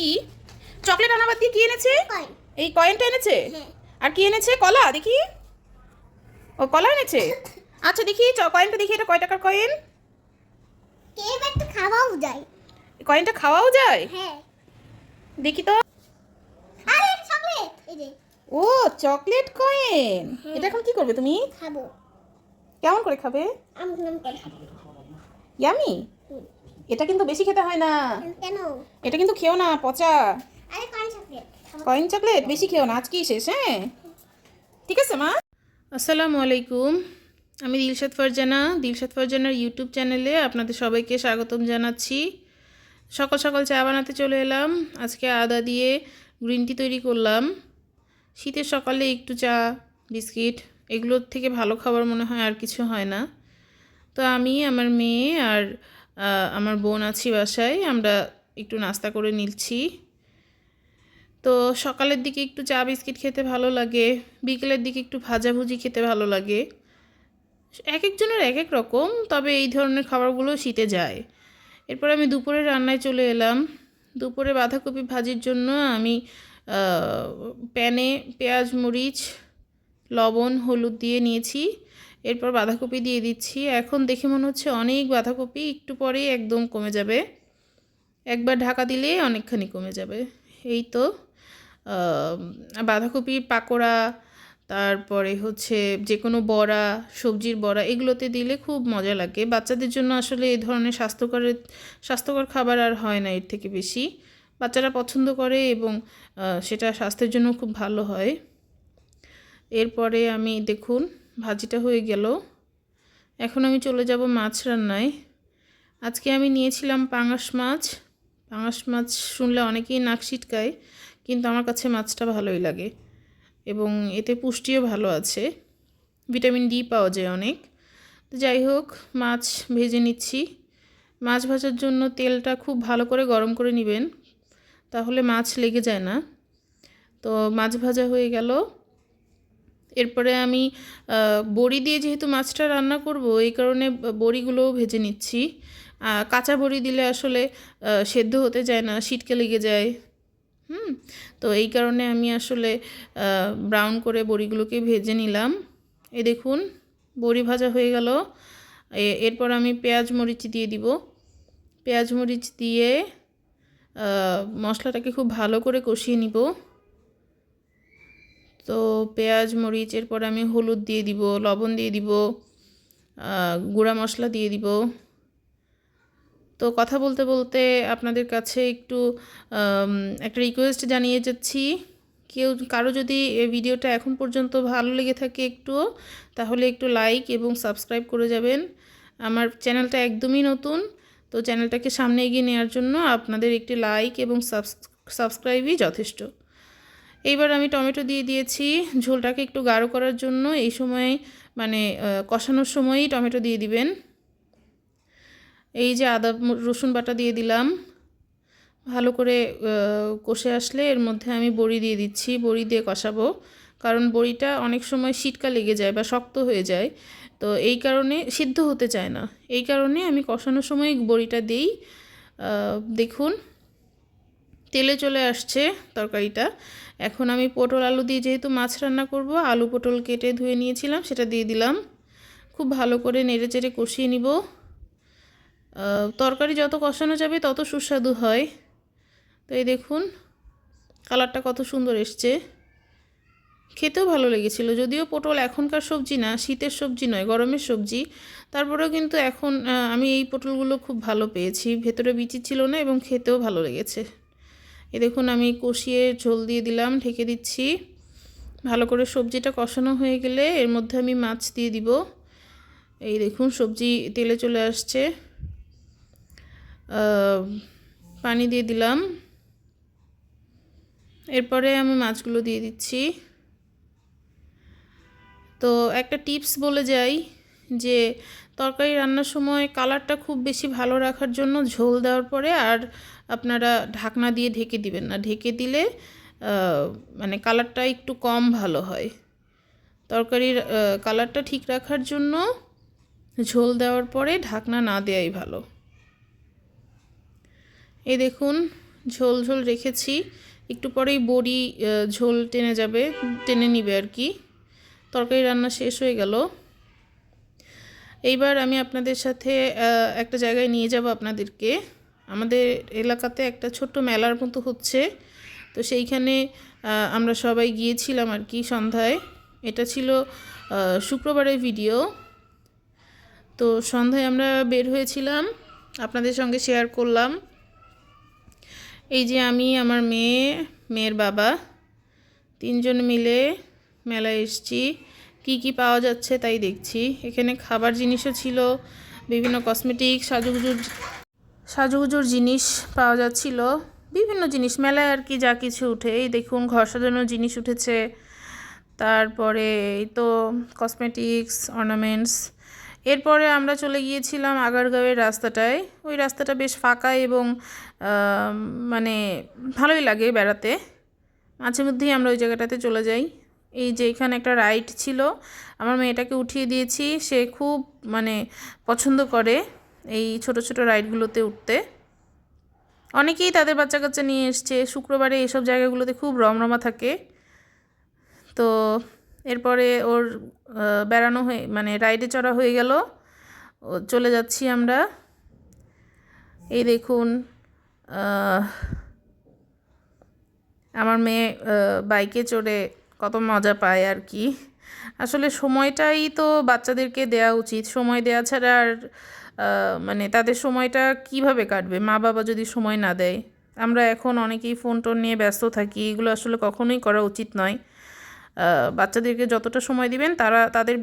কি? চকলেট আনাবার দিয়ে কি এনেছে? এই কয়েনটা এনেছে? হ্যাঁ। আর কি এনেছে? কলা দেখি। ও কলা এনেছে? আচ্ছা দেখি কয়েনটা দেখি এটা কয় টাকার কয়েন? খাওয়াও যায়। কয়েনটা খাওয়াও যায়? হ্যাঁ। দেখি তো। ও চকলেট কয়েন। এটা এখন কি করবে তুমি? খাব। কেমন করে খাবে? Um yummy. এটা কিন্তু বেশি খেতে হয় না। কেন? এটা কিন্তু খেও না পচা। আরে কোন চকলেট। Coin chocolate? বেশি খেও না আজকেই শেষ হ্যাঁ? ঠিক আছে মা? আসসালামু আলাইকুম। আমি দিলশাদ ফারজানা। দিলশাদ ফারজানার ইউটিউব চ্যানেলে আপনাদের সবাইকে স্বাগতম জানাচ্ছি। সকাল সকাল চা বানাতে চলে এলাম। আজকে আদা দিয়ে গ্রিন টি তৈরি করলাম। শীতের সকালে একটু চা বিস্কিট এগুলোর থেকে ভালো খাবার মনে হয় আর কিছু হয় না। তো আমি আমার মেয়ে আর আমার বোন আছি বাসায়, আমরা একটু নাস্তা করে নিচ্ছি। তো সকালের দিকে একটু চা বিস্কিট খেতে ভালো লাগে, বিকেলের দিকে একটু ভাজাভুজি খেতে ভালো লাগে। এক একজনের এক এক রকম, তবে এই ধরনের খাবারগুলো শীতে যায়। এরপর আমি দুপুরে রান্নায় চলে এলাম। দুপুরে বাঁধাকপি ভাজির জন্য আমি প্যানে পেঁয়াজ, মরিচ, লবণ, হলুদ দিয়ে নিয়েছি। এরপর বাঁধাকপি দিয়ে দিচ্ছি। এখন দেখে মনে হচ্ছে অনেক বাঁধাকপি একটু পরেই একদম কমে যাবে। একবার ঢাকা দিলেই অনেকখানি কমে যাবে। এই তো বাঁধাকপির পাকোড়া, তারপরে হচ্ছে যে কোনো বড়া, সবজির বড়া, এগুলোতে দিলে খুব মজা লাগে। বাচ্চাদের জন্য আসলে এই ধরনের স্বাস্থ্যকরের স্বাস্থ্যকর খাবার আর হয় না এর থেকে বেশি। বাচ্চারা পছন্দ করে এবং সেটা স্বাস্থ্যের জন্য খুব ভালো হয়। এরপরে আমি দেখুন ভাজিটা হয়ে গেল। এখন আমি চলে যাব মাছ রান্নায়। আজকে আমি নিয়েছিলাম পাঙাশ মাছ। পাঙাশ মাছ শুনলে অনেকেই নাক ছিটকায় কিন্তু আমার কাছে মাছটা ভালোই লাগে এবং এতে পুষ্টিও ভালো আছে। ভিটামিন ডি পাওয়া যায় অনেক। তো যাই হোক, মাছ ভেজে নিচ্ছি। মাছ ভাজার জন্য তেলটা খুব ভালো করে গরম করে নেবেন, তাহলে মাছ লেগে যায় না। তো মাছ ভাজা হয়ে গেল। এরপরে আমি বড়ি দিয়ে যেহেতু মাছটা রান্না করব, এই কারণে বড়িগুলোও ভেজে নিচ্ছি। কাঁচা বড়ি দিলে আসলে সেদ্ধ হতে যায় না, সিটকে লেগে যায়। হুম, তো এই কারণে আমি আসলে ব্রাউন করে বড়িগুলোকে ভেজে নিলাম। এ দেখুন, বড়ি ভাজা হয়ে গেল। এরপর আমি পেঁয়াজ মরিচ দিয়ে দিব। পেঁয়াজ মরিচ দিয়ে মশলাটাকে খুব ভালো করে কষিয়ে নিব। তো পেঁয়াজ, মরিচ, এরপর আমি হলুদ দিয়ে দিব, লবণ দিয়ে দিব গুঁড়া মশলা দিয়ে দিব। তো কথা বলতে বলতে আপনাদের কাছে একটু একটা রিকোয়েস্ট জানিয়ে যাচ্ছি। কেউ, কারও যদি এই ভিডিওটা এখন পর্যন্ত ভালো লেগে থাকে একটুও তাহলে একটু লাইক এবং সাবস্ক্রাইব করে যাবেন। আমার চ্যানেলটা একদমই নতুন, তো চ্যানেলটাকে সামনে এগিয়ে নেওয়ার জন্য আপনাদের একটি লাইক এবং সাবস্ক্রাইবই যথেষ্ট। এইবার আমি টমেটো দিয়ে দিয়েছি। ঝোলটাকে একটু গাঢ় করার জন্য এই সময় মানে কষানোর সময়ই টমেটো দিয়ে দিবেন। এই যে আদা, রসুন বাটা দিয়ে দিলাম। ভালো করে কষে আসলে এর মধ্যে আমি বড়ি দিয়ে দিচ্ছি। বড়ি দিয়ে কষাবো। কারণ বড়িটা অনেক সময় শীতকা লেগে যায় বা শক্ত হয়ে যায়। তো এই কারণে সিদ্ধ হতে চায় না। এই কারণে আমি কষানোর সময় বড়িটা দিই। দেখুন। তেলে চলে আসছে তরকারিটা। এখন আমি পটল আলু দিয়ে যেহেতু মাছ রান্না করব, আলু পটল কেটে ধুয়ে নিয়েছিলাম, সেটা দিয়ে দিলাম। খুব ভালো করে নেড়ে চেড়ে কষিয়ে নিব। তরকারি যত কষানো যাবে তত সুস্বাদু হয়। তো এই দেখুন, কালারটা কত সুন্দর এসছে। খেতেও ভালো লেগেছিল, যদিও পটল এখনকার সবজি না, শীতের সবজি নয়, গরমের সবজি। তারপরেও কিন্তু এখন আমি এই পটলগুলো খুব ভালো পেয়েছি, ভেতরে বিচি ছিল না এবং খেতেও ভালো লেগেছে। এ দেখুন, আমি কষিয়ে ঝোল দিয়ে দিলাম, ঢেকে দিচ্ছি। ভালো করে সবজিটা কষানো হয়ে গেলে এর মধ্যে আমি মাছ দিয়ে দিব। এই দেখুন, সবজি তেলে চলে আসছে। পানি দিয়ে দিলাম। এরপরে আমি মাছগুলো দিয়ে দিচ্ছি। তো একটা টিপস বলে যাই যে তরকারি রান্নার সময় কালারটা খুব বেশি ভালো রাখার জন্য ঝোল দেওয়ার পরে আর আপনারা ঢাকনা দিয়ে ঢেকে দিবেন না। ঢেকে দিলে মানে কালারটা একটু কম ভালো হয়। তরকারির কালারটা ঠিক রাখার জন্য ঝোল দেওয়ার পরে ঢাকনা না দেওয়াই ভালো। এই দেখুন, ঝোল ঝোল রেখেছি। একটু পরেই বড়ি ঝোল টেনে যাবে, টেনে নিবে আর কি। তরকারি রান্না শেষ হয়ে গেল। এইবার আমি আপনাদের সাথে একটা জায়গায় নিয়ে যাব আপনাদেরকে। আমাদের এলাকাতে একটা ছোট্ট মেলার মতো হচ্ছে। তো সেইখানে আমরা সবাই গিয়েছিলাম আর কি সন্ধ্যায়। এটা ছিল শুক্রবারের ভিডিও। তো সন্ধ্যায় আমরা বের হয়েছিলাম, আপনাদের সঙ্গে শেয়ার করলাম। এই যে আমি, আমার মেয়ে, মেয়ের বাবা, তিনজন মিলে মেলায় এসেছি। কি কি পাওয়া যাচ্ছে তাই দেখছি। এখানে খাবার জিনিসও ছিল, বিভিন্ন কসমেটিক সাজুগুজুর সাজুগুজুর জিনিস পাওয়া যাচ্ছিল, বিভিন্ন জিনিস, মেলায় আর কি যা কিছু উঠে। এই দেখুন, ঘর সাজানোর জিনিস উঠেছে, তারপরে এই তো কসমেটিক্স অর্নামেন্টস এরপরে আমরা চলে গিয়েছিলাম আগারগাঁওয়ের রাস্তাটায়। ওই রাস্তাটা বেশ ফাঁকা এবং মানে ভালোই লাগে বেড়াতে। মাঝে মধ্যেই আমরা ওই জায়গাটাতে চলে যাই। এই যে এখানে একটা রাইড ছিল, আমার মেয়েটাকে উঠিয়ে দিয়েছি। সে খুব মানে পছন্দ করে এই ছোট ছোট রাইডগুলোতে উঠতে। অনেকেই তাদের বাচ্চা কাচ্চা নিয়ে এসছে। শুক্রবারে এইসব জায়গাগুলোতে খুব রমরমা থাকে। তো এরপরে ওর বেড়ানো হয়ে মানে রাইডে চড়া হয়ে গেল। চলে যাচ্ছি আমরা। এই দেখুন আমার মেয়ে বাইকে চড়ে কত মজা পায় আর কি। আসলে সময়টাই তো বাচ্চাদেরকে দেওয়া উচিত। সময় দেওয়া ছাড়া আর মানে তাদের সময়টা কীভাবে কাটবে? মা বাবা যদি সময় না দেয়, আমরা এখন অনেকেই ফোন টোন নিয়ে ব্যস্ত থাকি, এগুলো আসলে কখনোই করা উচিত নয়। বাচ্চাদেরকে যতটা সময় দিবেন, তারা, তাদের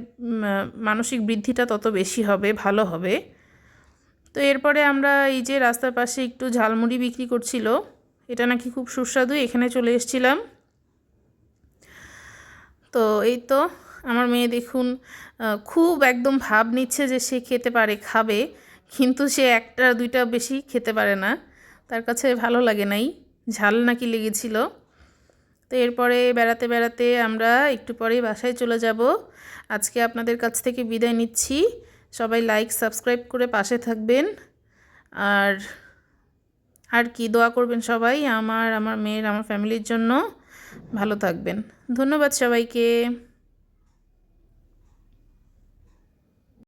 মানসিক বৃদ্ধিটা তত বেশি হবে, ভালো হবে। তো এরপরে আমরা এই যে রাস্তার পাশে একটু ঝালমুড়ি বিক্রি করছিল, এটা নাকি খুব সুস্বাদু, এখানে চলে এসেছিলাম। তো এই তো আমার মেয়ে দেখুন খুব একদম ভাব নিচ্ছে যে সে খেতে পারে, খাবে, কিন্তু সে একটা দুইটা বেশি খেতে পারে না। তার কাছে ভালো লাগে নাই, ঝাল নাকি লেগেছিল। তো এরপরে বেড়াতে বেড়াতে আমরা একটু পরেই বাসায় চলে যাব। আজকে আপনাদের কাছ থেকে বিদায় নিচ্ছি। সবাই লাইক সাবস্ক্রাইব করে পাশে থাকবেন। আর আর কি দোয়া করবেন সবাই, আমার আমার মেয়ের, আমার ফ্যামিলির জন্য। ভালো থাকবেন। ধন্যবাদ সবাইকে।